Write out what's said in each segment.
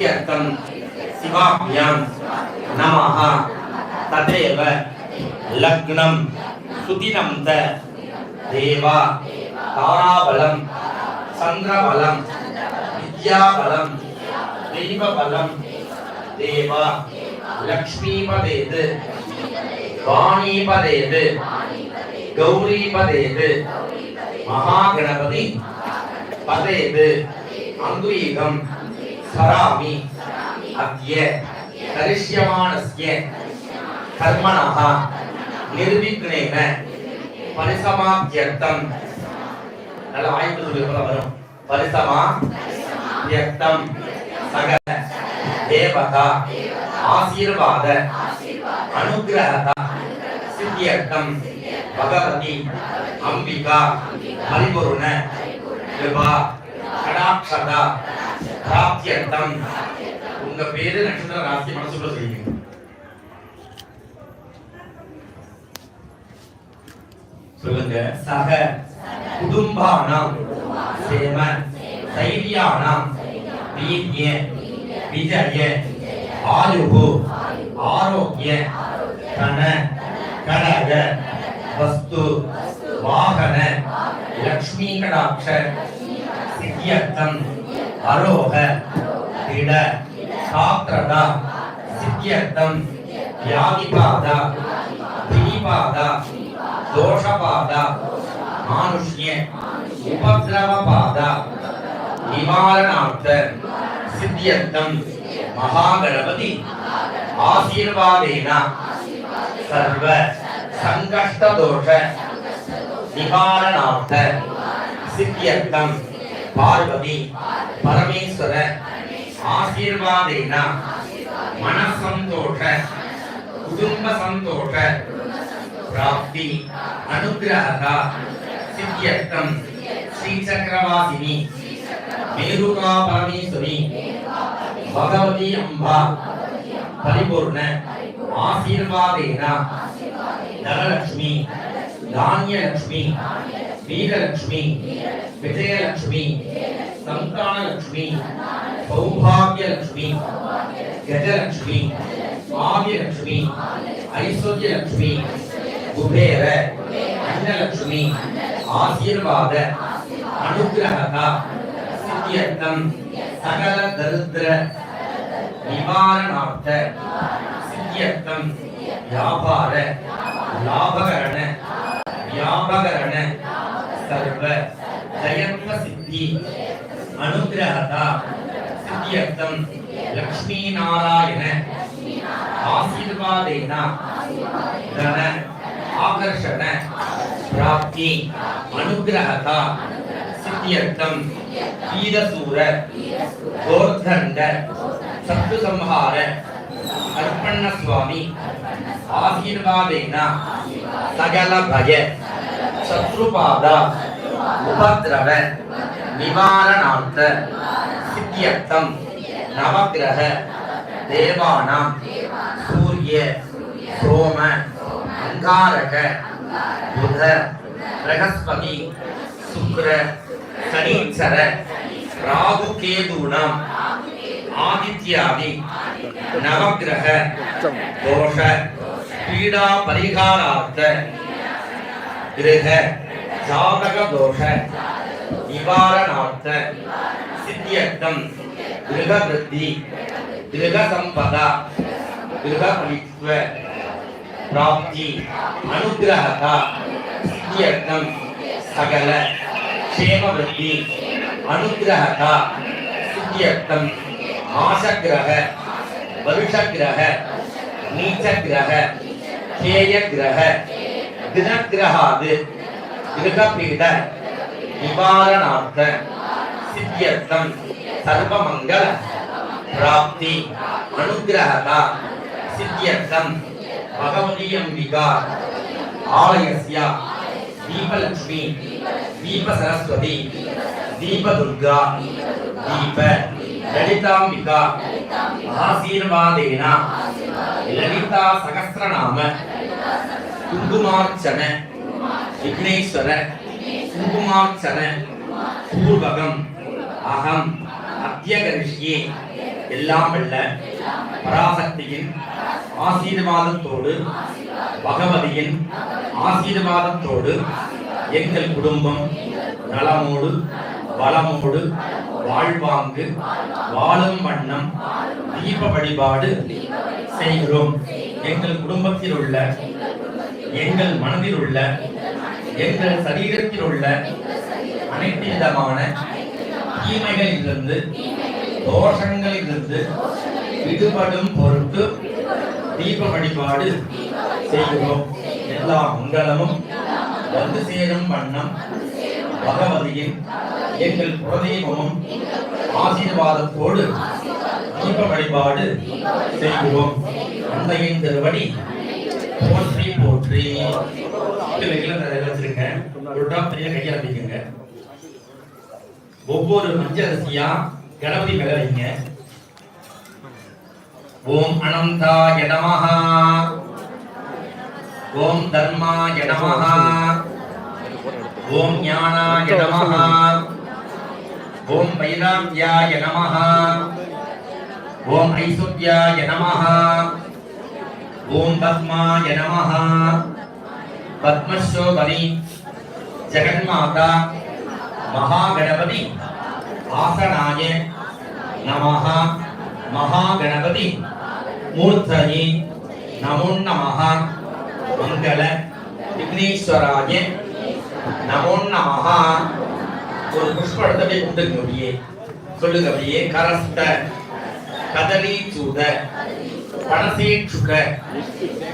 इत्यर्थं शिवाभ्यां नमः तदेव लग्नं सुदिनं च देवा ताराबलं चन्द्रबलं विद्याबलं दैवबलं देवा लक्ष्मीपदेत् वाणीपदेत् गौरीपदेत् महागणपति पदेत् अङ्गुलीकं சராமி. அத்திய கரிஷ்யமானஸ்ய கர்மணா நிர்விக்னேன பரிசமாத்தியர்த்தம் நல்ல வாய்ப்பு சொல்லி போல வரும். பரிசமா? தியர்த்தம். சக தேவதா. ஆசீர்வாத. அனுகிரகதா. சித்தியர்த்தம். பகவதி. அம்பிகா. பரிபூர்ண. கிருபா. கடாட்சதா. பிராப்தியர்த்தம் உங்க பேரு நட்சத்திர ராசி மனசுக்குள்ள சொல்லுங்க சொல்லுங்க. சக. குடும்பானாம். சேம. தைரியானாம். வீரிய. விஜய. ஆயுகு. ஆரோக்கிய. தன. கடக. வஸ்து. வாகன. லக்ஷ்மி கடாட்ச. சித்தியர்த்தம். அரோக திட சாத்திரதா சித்தியர்த்தம் வியாதிபாத பிடிபாத தோஷபாத மானுஷ்ய உபதிரவபாத நிவாரணார்த்த சித்தியர்த்தம் மகாகணபதி ஆசீர்வாதேன சர்வ சங்கஷ்டதோஷ நிவாரணார்த்த சித்தியர்த்தம் பார்வதி ಪರಮೇಶ್ವರ ಆಶೀರ್ವಾದೇನ ಮನ ಸಂತೋಷ ಕುಟುಂಬ ಸಂತೋಷ ಪ್ರಾಪ್ತಿ ಅನುಗ್ರಹದ ಸಿದ್ಧ್ಯರ್ಥಂ ಶ್ರೀಚಕ್ರವಾಸಿನಿ ಮೇರುಕಾ ಪರಮೇಶ್ವರಿ ಭಗವತಿ ಅಂಬಾ ಪರಿಪೂರ್ಣ ಆಶೀರ್ವಾದೇನ ಧನಲಕ್ಷ್ಮಿ ಧಾನ್ಯಲಕ್ಷ್ಮಿ வீரலட்சுமி விஜயலட்சுமி சந்தானலட்சுமி சௌபாகியலட்சுமி கஜலட்சுமி காவியலட்சுமி ஐஸ்வர்யலட்சுமி குபேர அன்னலட்சுமி ஆசீர்வாத அனுகிரகதா சித்தியர்த்தம் சகல தரித்திர நிவாரணார்த்த சித்தியர்த்தம் வியாபார லாபகரண வியாபகரண व्यापकरण सर्व जयत्व सिद्धि अनुग्रहता सिद्ध्यर्थं लक्ष्मी नारायण आशीर्वादेन धन आकर्षण प्राप्ति अनुग्रहता सिद्ध्यर्थं वीरसूर गोर्धण्ड शत्रु संहार अर्पण स्वामी आशीर्वादेन सकल भय शत्रुपाद उपद्रव निवारणार्थ सिद्ध्यर्थं नवग्रह देवानां सूर्य सोम अंगारक बुध बृहस्पति शुक्र शनीचर राहु केतूनां आदित्यादि नवग्रह கிரக ஜாதக தோஷ நிவாரணார்த்த சித்தியர்த்தம் கிரக விருத்தி கிரக சம்பதா கிரக பலித்வ பிராப்தி அனுகிரகதா சித்தியர்த்தம் சகல க்ஷேம விருத்தி அனுகிரகதா சித்தியர்த்தம் ஆசகிரக வருஷகிரக நீச்சகிரக கேய கிரக தினகிரகாது கிரகபீட நிவாரணார்த்த சித்தியர்த்தம். சர்வமங்கல பிராப்தி. அனுகிரகதா. சித்தியர்த்தம். பகவதி அம்பிகா ஆலயஸ்ய. தீபலட்சுமி. தீப சரஸ்வதி தீபதுர்கா. தீப லலிதாம்பிகா. ஆசீர்வாதேன. லலிதா சகசிரநாம. குங்குமார்ச்சன விக்னேஸ்வர குங்குமார்ச்சன பூர்வகம் அகம் அத்தியகரிஷியே. எல்லாம் அல்ல பராசக்தியின் ஆசீர்வாதத்தோடு பகவதியின் ஆசீர்வாதத்தோடு எங்கள் குடும்பம் நலமோடு வளமோடு வாழ்வாங்கு வாழும் வண்ணம் தீப வழிபாடு செய்கிறோம். எங்கள் குடும்பத்தில் உள்ள எங்கள் மனதில் உள்ள எங்கள் சரீரத்தில் உள்ள அனைத்து விதமான தீமைகளிலிருந்து தோஷங்களிலிருந்து விடுபடும் பொருட்டு தீப வழிபாடு செய்கிறோம். எல்லா மங்களமும் வந்து சேரும் வண்ணம் பகவதியின் எங்கள் குலதெய்வமும் ஆசீர்வாதத்தோடு தீப வழிபாடு செய்கிறோம். அன்னையின் திருவடி போற்றி போற்றி. வச்சிருக்கேன். ஒரு ட்ராப் தனியா கையால வைக்குங்க ஒவ்வொரு மஞ்சள் அரிசியா கணபதி மேல வைங்க. ஓம் அனந்தா நமஹ. ஓம் தர்மா நமஹ. ஓம் ஞானா நமஹ. ஓம் வைராம்யா நமஹ. ஓம் ஐஸ்வர்யாய நமஹ. ஓம் பத்மாய நமஹ. பத்மசோபரி ஜெகன்மாதா. மகாகணபதி. ஆசனாய நமஹ. மகாகணபதி. மூர்த்தயி நமோ நமஹ. மங்கள. விக்னேஸ்வராய நமோ நமஹ. ஒரு புஷ்பத்தை அப்படியே கொடுங்க அப்படியே சொல்லுங்க அப்படியே கரஸ்த. கதலி சூத பணசேட்சுக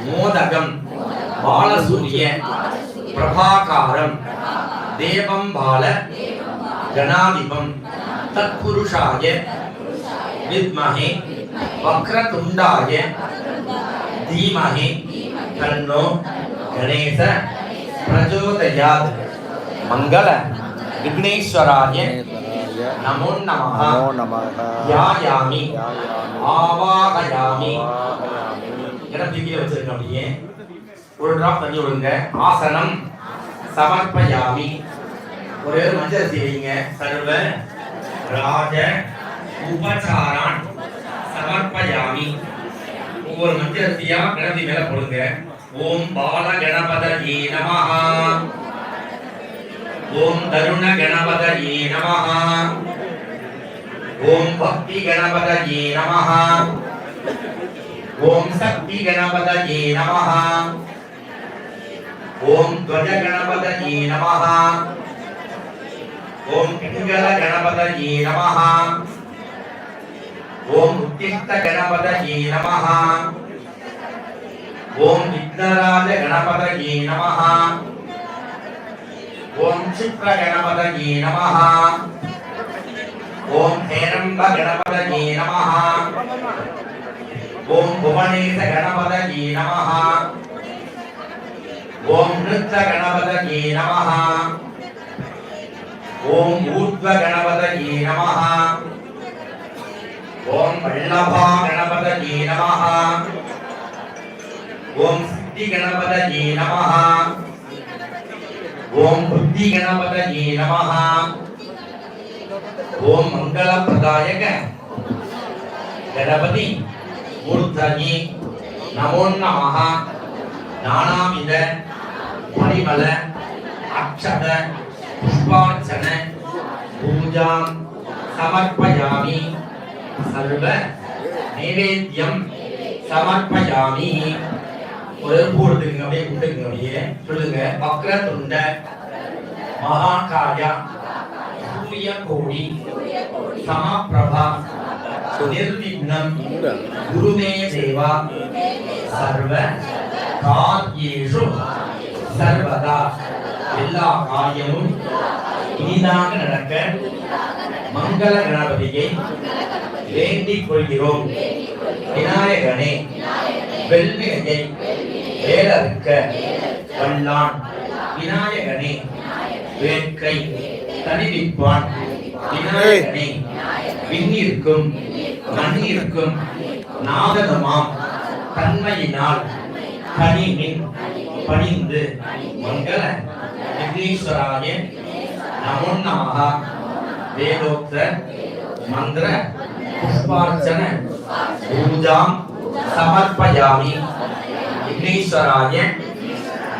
மோதகம் பாலசூரிய பிரபாகாரம் தேவம் பால கணாதிபம் தத்புருஷாய வித்மஹே வக்ரதுண்டாய தீமஹே தன்னோ கணேச பிரச்சோதயாத் மங்கள விக்னேஸ்வராய நமோ நமஹ நமோ நமக யாயாமி ஆவாகயாமி இடம் தூக்கி வச்சிருங்க அப்படியே ஒரு டிராப் தண்ணி விடுங்க. ஆசனம். சமர்ப்பயாமி. ஒரே மஞ்சள் அரிசி வைங்க. சர்வ ராஜ உபசாரான் சமர்ப்பயாமி. ஒவ்வொரு மஞ்சள் அரிசியா கணபதி மேல போடுங்க. ஓம் பால கணபதயே நமஹ. ओम दरुण गणपत ये नमः। ओम भक्ति गणपत ये नमः। ओम शक्ति गणपत ये नमः। ओम ध्वज गणपत ये नमः। ओम पिंगल गणपत ये नमः। ओम उत्तिष्ठ गणपत ये नमः। ओम विघ्नराज गणपत ये नमः। ఓం క్షిప్ర గణపతయే నమ. ఓం హేరంబ గణపతయే నమ. ఓం భువనేశ గణపతయే నమ. ఓం నృత్య గణపతయే నమ. ఓం ఊర్ధ్వ గణపతయే నమ. ఓం వల్లభా గణపతయే నమ. ఓం సిద్ధి గణపతయే నమ. ஓம் புத்தி கணபதயே நமஹ. ஓம் மங்கள பிரதாயக. கணபதி மூர்த்தனி நமோ நமஹ. நானாவித பரிமல அக்ஷத புஷ்பார்ச்சன பூஜாம் சமர்ப்பயாமி. சர்வ நைவேத்தியம் சமர்ப்பயாமி. ஒரு பூ எடுத்துக்கங்க அப்படியே குண்டுக்குங்க அப்படியே சொல்லுங்க வக்ரதுண்ட மகாகாயா சூரிய கோடி சமப்பிரபா நிர்விக்னம் குருமே சேவா சர்வ காரியேஷு சர்வதா எல்லா காரியமும் இனிதாக நடக்க மங்கள கணபதியை வேண்டிக் கொள்கிறோம் விநாயகனே வெள்ளியை ஏலற்க வல்லான் விநாயகனே வேட்கை தனிவிப்பான் விநாயகனே விண்ணிற்கும் மண்ணிற்கும் நாதகமாம் தன்மையினால் பணிமின் பணிந்து மங்கள விக்னேஸ்வராய நமோன்னாகா வேதோக்த மந்திர புஷ்பார்ச்சன பூஜாம் சமர்ப்பயாமி விக்னேஸ்வராய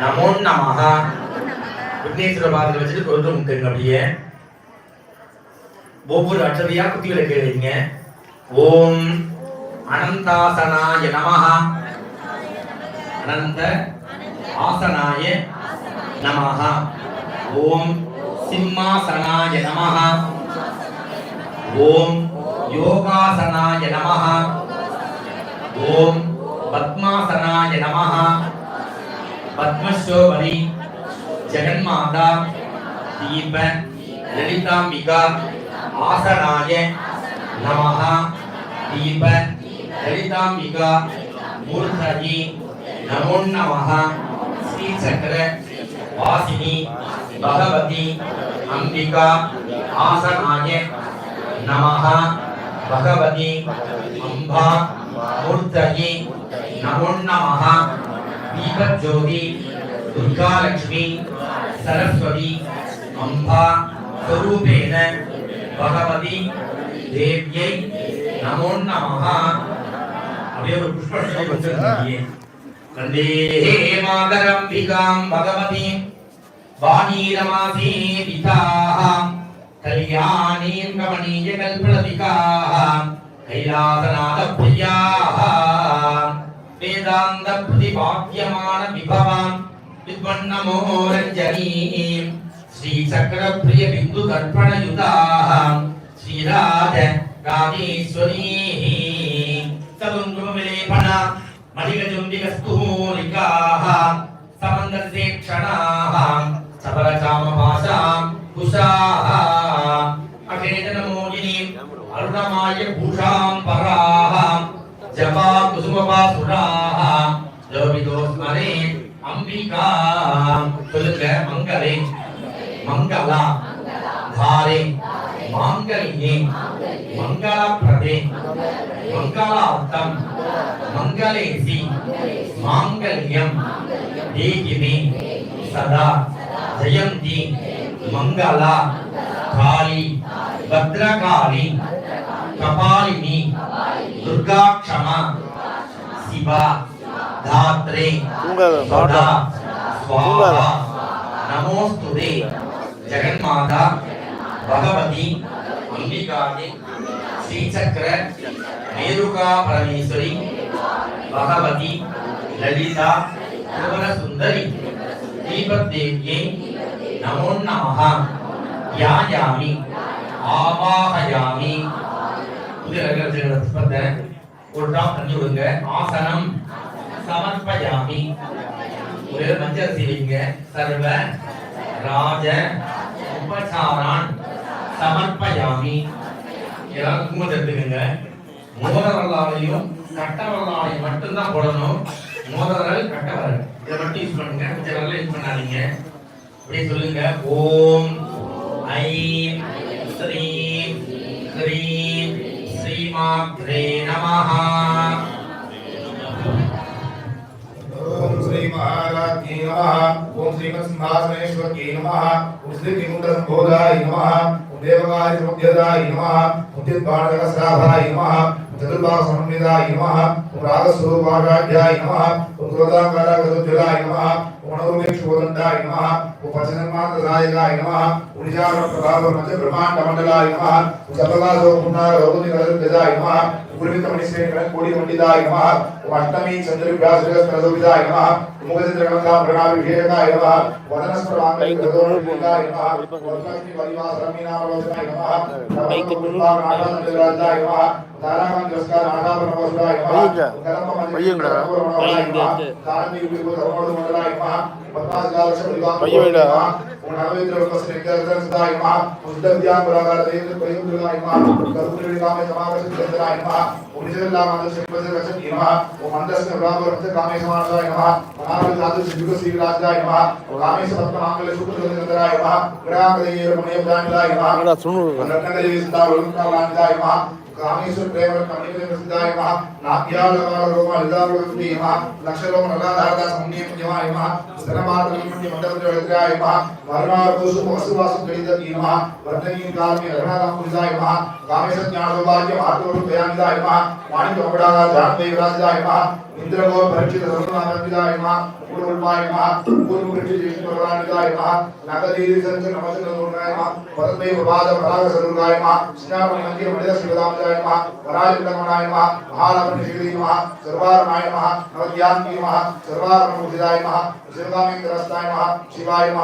நமோ நமஹ. விக்னேஸ்வர பாதத்தை வச்சுட்டு கொண்டு முட்டுங்க அப்படியே. ஒவ்வொரு அட்சதையா குத்தி விளக்கு எழுதிங்க ஓம் அனந்தாசனாய நமஹ. அனந்த ஆசனாய நமஹ. ஓம் சிம்மாசனாய நமஹ. ஓம் யோகாசனாய நமஹ. ஓம் पद्मासनाय नमः। पद्मशोभनि जगन्माता, दीप, ललिताम्बिका, आसनाय नमः। दीप, ललिताम्बिका, मूर्धनि, नमो नमः। श्री चक्र वासिनी, भगवती अंबिका आसनाय नमः। भगवती अंबा मूर्धनि नमो नमः दीपक ज्योति दुर्गा लक्ष्मी सरस्वती, अम्बा, स्वरूपेण, भगवती, देव्यै नमो नमः अभी और पुष्प से वचन दिए वंदे मातरम भिगाम भगवती, वाणीरमासी पिताः कल्याणीं कमनीय कल्पलतिकाः कैलासनाथ प्रियाः வேதாந்த பிரதிபாத்தியமான விபவான் வித்வன்னமோ ரஞ்சனீம் ஸ்ரீ சக்கர பிரிய பிந்து தர்ப்பணயுதாः ஸ்ரீராஜ ராஜேஸ்வரி சதுங்குமவிலேபனா மதிகஜும்பிகஸ்தூலிகாः समन्दर्शेक्षणाः सबरचामभाषां कुशाः अखेतनमोदिनीम् अरुणमाय भूषां है मंगले। मंगला। धारे। मांगल्ये मंगल प्रदे मंगलार्थम मंगलेसी मांगल्यम देगिमे सदा। जयंती मंगला। काली भद्रकाली। कपालिनी। दुर्गा क्षमा शिवा। धात्रे। सदा। स्वाहा। நமோஸ்துதே ஜெகன்மாதா பகவதி அம்பிகாதி ஸ்ரீசக்கர மேருகா பரமேஸ்வரி பகவதி லலிதா புவன சுந்தரி தீபத்தேவியை நமோ நமஹ யாயாமி ஆவாஹயாமி புதிய ரகசிய புஷ்பத்தை ஒரு ட்ராப் தண்ணி விடுங்க ஆசனம் சமர்ப்பயாமி. ஒரே மஞ்சள் அரிசி சர்வ ராஜ உபசாரான் சமர்ப்பயாமி. எல்லாரும் குங்குமத்தை எடுத்துக்கோங்க. மோதவரலாலையும் கட்டவரலாலையும் மட்டும்தான் போடணும். மோதவரல் கட்டவரல் இதை மட்டும் யூஸ் பண்ணுங்க. மிச்ச வரல யூஸ் பண்ணாதீங்க. அப்படியே சொல்லுங்க. ஓம் ஐம் ஸ்ரீம் ஹ்ரீம் ஸ்ரீமாத்ரே நமஹா. ओम श्रीमत्सिंहासनेश्वर की नमः ओम श्री किमुंडसंबोधाय नमः ओम देवकार्य समुद्यदाय नमः ओम चित्पाणकस्राभाय नमः ओम चतुर्भाग समन्विताय नमः ओम रागस्वरूपाराध्याय नमः उपचनमात्रदाय नमः उनिजावर प्रभावमच ब्रह्मांड मंडलाय नमः उपसपलासो पुनः रोगनि कलरदाय नमः गुरुमित मणिसे कलन कोटि मंडिदाय नमः उपअष्टमी चंद्र व्यास रसोविदाय नमः मुगचंद्र गंगा प्रणाम विजयदाय नमः वदनस्परांगय कदोरुदाय नमः वर्षाति परिवासरमी नामलोचनाय नमः बैक कुमार नागानंदराजाय नमः தாராகம் ஜஸ்கா நாகாபரண வசுதாய் நமः கரம மந்திர தாரமி விபூத ரமண மண்டலாய் நமः పద్నాలుగు లక్షలు உன் அனுபவிக்கிறவங்க சிலைக்காயுமா உஷ்டவியா புறாகாரத்தை பயிர்ந்துடாயுமா கருத்துடாமே சமாகத்து சேர்ந்தாயுமா உனிதெல்லாம் அந்த சிற்பத்தை ரசனியமா உன் மண்டஸ்த புறாபுரத்து காமேசமானதாயுமா மனாவில் சாது சிவிக சீராஜாயுமா காமேச பத்மநாங்கல சுகுதந்திராயுமா கிராங்கதையே மணியம் தானிதாயுமா சுனு ரத்னகரே சிந்தா ஒழுங்காலானிதாயுமா కామేశ్వర ప్రేమ కమనీయ ప్రసిద్ధాయ నమః నాభ్యాలకాల రోమ లిదావృతి నమః లక్షలోమ నలాధారద సంనియం యమాయ నమః స్తనమాతృమణ్య మండలద్రయాయ నమః వర్ణారూసు వసువాసు గణితీ నమః వర్ధనీయ కాలమే రఘునాథాయ నమః కామేశ్వర జ్ఞానోపాద్య మాతృ దయానిదాయ నమః మాణిక్య వడాగా జానదే విరాజాయ నమః ఇంద్రగో పరీక్షిత సర్వనాథాయ కుటుంబాయ నమ పూర్వ ప్రతి చేసుకోవడానికాయ నమ నగదీరి సంత నమస్కరణాయ నమ పరమే వాద పరాగ సరుణాయ నమ శ్రీరామ మందిర మణిద శివదామజాయ నమ వరాజిందమనాయ నమ మహాలవన శ్రీ నమ సర్వారమాయ నమ నవద్యాత్మి నమ సర్వారమూర్తిదాయ నమ శ్రీరామేంద్రస్తాయ నమ శివాయ నమ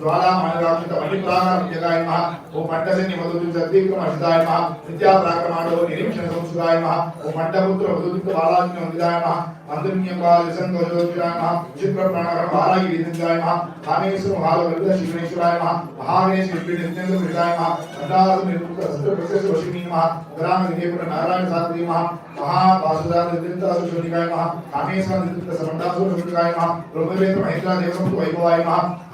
జ్వాలామణిరాక్షిత మణిప్రాణాయ నమ ఓ పంటసిని వదులు సద్విక్రమషిదాయ నమ విద్యాప్రాక్రమాణో నిరీక్షణ సంస్కృతాయ నమ ఓ పంటపుత్ర వదులుత బాలాగ్ని వందిదాయ నమ అందున్యం బాలసంగ వదులుతాయ నమ చిత్ర ప్రాణకర బాలాగి విధించాయ నమ కామేశ్వర మహాల వరుద శివనేశ్వరాయ నమ మహావేశ విద్యుత్ విధాయ నమ అందాల నిర్ముక్త సత్ర ప్రశస్త వశిని నమ గ్రామ విజయపుర నారాయణ సాధి నమ మహావాసుదాన నిర్మిత సునికాయ నమ కామేశ్వర నిర్మిత సమండాసుర సునికాయ నమ బ్రహ్మవేత్ర మహిళా దేవత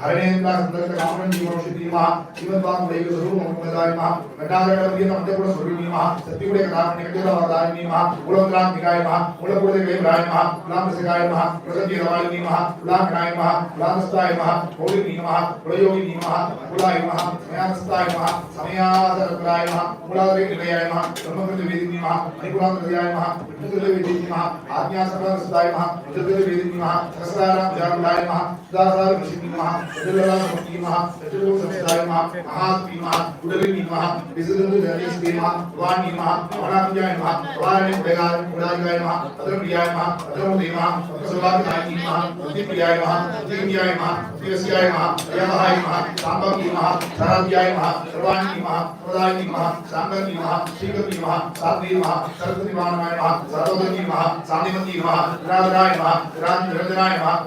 हरेन्द्रा संदर्श कामरण जीवन औषधि नमः जीवद्वान वैग स्वरूप मुक्तदाय नमः घटागण पर्यंत मध्यपुर स्वरूप नमः सत्यगुणे कथापने कटेला वरदाय नमः कुलंद्रा निकाय नमः कुलपुरे देव राय नमः कुलाम सगाय नमः प्रगति रवाय नमः कुलाकणाय नमः कुलानस्ताय नमः होली नमः कुलयोगी नमः कुलाय नमः समयानस्ताय नमः समयादरत्राय नमः कुलादरे निलयाय नमः ब्रह्मकृत वेदिनी नमः हरिकुलाम निलयाय नमः विष्णुदेव वेदिनी नमः आज्ञा सदानस्ताय नमः मुद्रदेव वेदिनी नमः सहस्राराम जागुलाय नमः दासार विष्णु महा प्रतिलोला भक्ति महा प्रतिलोक संस्थाय महा महा महा गुडली की महा विजयगंध जनेश की महा वाणी महा वणा की जय महा वाणी बेगार गुणा की जय महा अदर प्रिया महा अदर मुदी महा सुभाग नाथ की महा अति प्रिया महा अति प्रिया महा तेजस्वी जय महा यमहाय महा सांबा की महा धरा उदासार ऋषिभीमः चतुर्ललाभीमः चतुर्लसंस्थायमः महात्मीमः कुडलीभीमः विसुदन्तुजलेशभीमः भवानीमः भवनाभिजायमः भवानिभयगाय गुणाधिकायमः महा अतरमुदीमः सुलाभिकायीमः बुद्धिप्रियायमः बुद्धिप्रियायमः दिवस्यायमः यमहायमः साम्बभीमः सराभ्यायमः सर्वाणीमः प्रदायीमः साम्बभीमः शीघ्रभीमः साध्वीमः सरस्वतीमानवायमः सर्वभीमः सान्दिमतीमः निराधरायमः निराञ्जनायमः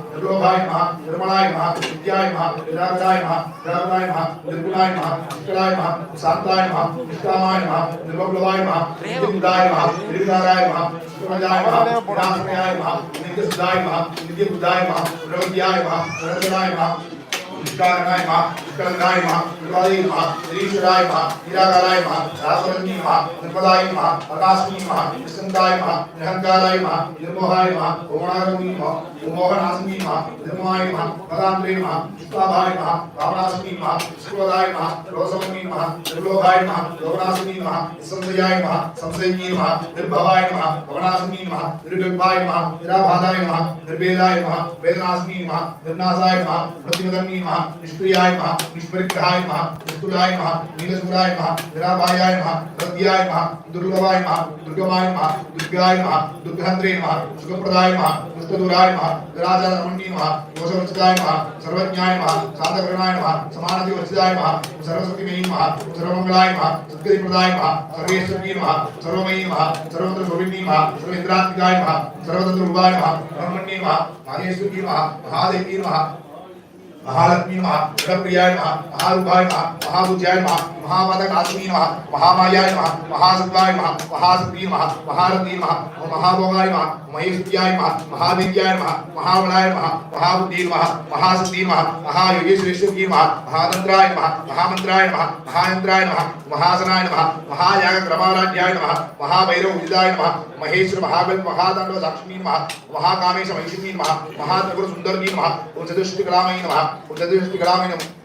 महा నిర్మలాయ మహ విద్యాయ మహ నిరామదాయ మహ నిరామదాయ మహ నిర్గుణాయ మహ నిష్కలాయ మహ శాంతాయ మహ నిష్కామాయ మహ నిర్మకులవాయ మహ నిర్మిదాయ మహ నిర్మిదారాయ మహ సుమజాయ మహ నిరామయాయ మహ నిత్యసుదాయ మహ నిత్యబుద్ధాయ మహ ప్రవృత్యాయ మహ ప్రవృత్యాయ మహ உஷ்காரனாய் மா உஷ்கலனாய் மா விரோதை மா நிரீஸ்வராய் மா நிராகாராய் மா ராசவன்னி மா நிர்மலாய் மா பிரகாசினி மா நிசந்தாய் மா நிரங்காராய் மா நிர்மோகாய் மா ஓமனாகமி மா உமோகனாசினி மா நிர்மோகாய் மா பதாந்திரே மா சுத்தாபாய் மா ராவணாசினி மா சுக்கோதாய் மா ரோசவன்னி மா நிர்லோகாய் மா லோகனாசினி மா நிசந்தயாய் மா संसयी नमः निर्भवाय नमः भवनासनी नमः निर्विपाय नमः निराभादाय नमः निर्वेदाय नमः वेदनासनी नमः निर्नाशाय नमः प्रतिमदनी नमः नमः, निष्क्रियाय नमः निष्परिग्रहाय नमः, निष्कुलाय नमः नीलसूराय नमः विराभायाय नमः रद्याय नमः, दुर्लभाय नमः, दुर्गमाय नमः दुर्गाय नमः दुर्गहंत्रे नमः, सुखप्रदाय नमः पुष्पदुराय नमः विराजारमण्ये नमः दोषवचिताय नमः, सर्वज्ञाय नमः साधकरणाय नमः समानतिवचिताय नमः सरस्वतीमयी नमः, सर्वमङ्गलाय नमः, सद्गतिप्रदाय नमः सर्वेश्वरी नमः सर्वमयी नमः सर्वतन्त्रशोभिनी नमः, सर्वेन्द्रात्मिकाय नमः, सर्वतन्त्ररूपाय नमः, ब्रह्मण्ये नमः माहेश्वरी नमः महादेवी नमः महालक्ष्मी महा जगप्रियाय महा महारूपाय महा महाभुज्याय महा మహాబుద్ధ్యాయ నమః మహాపదకాశినీ నమః మహామాయాయ నమః మహాసత్వాయ నమః మహాసత్వీ నమః మహారథీ నమః మహాభోగాయ నమః మహేశ్వర్యాయ నమః మహాదేవ్యాయ నమః మహాబలాయ నమః మహాబుద్ధి నమః మహాసత్వీ నమః మహాయోగేశ్వరేశ్వరీ నమః మహాతంత్రాయ నమః మహామంత్రాయ నమః మహాయంత్రాయ నమః మహాసనాయ నమః మహాయాగ క్రమారాధ్యాయ నమః మహాభైరవ ఉదితాయ నమః మహేశ్వర మహాబల్ మహాదండవ సాక్షిణీ నమః మహాకామేశ మహిషిణీ నమః మహాత్రిపుర సుందరీ నమః ఓం చతుష్టి కళామయీ నమః ఓం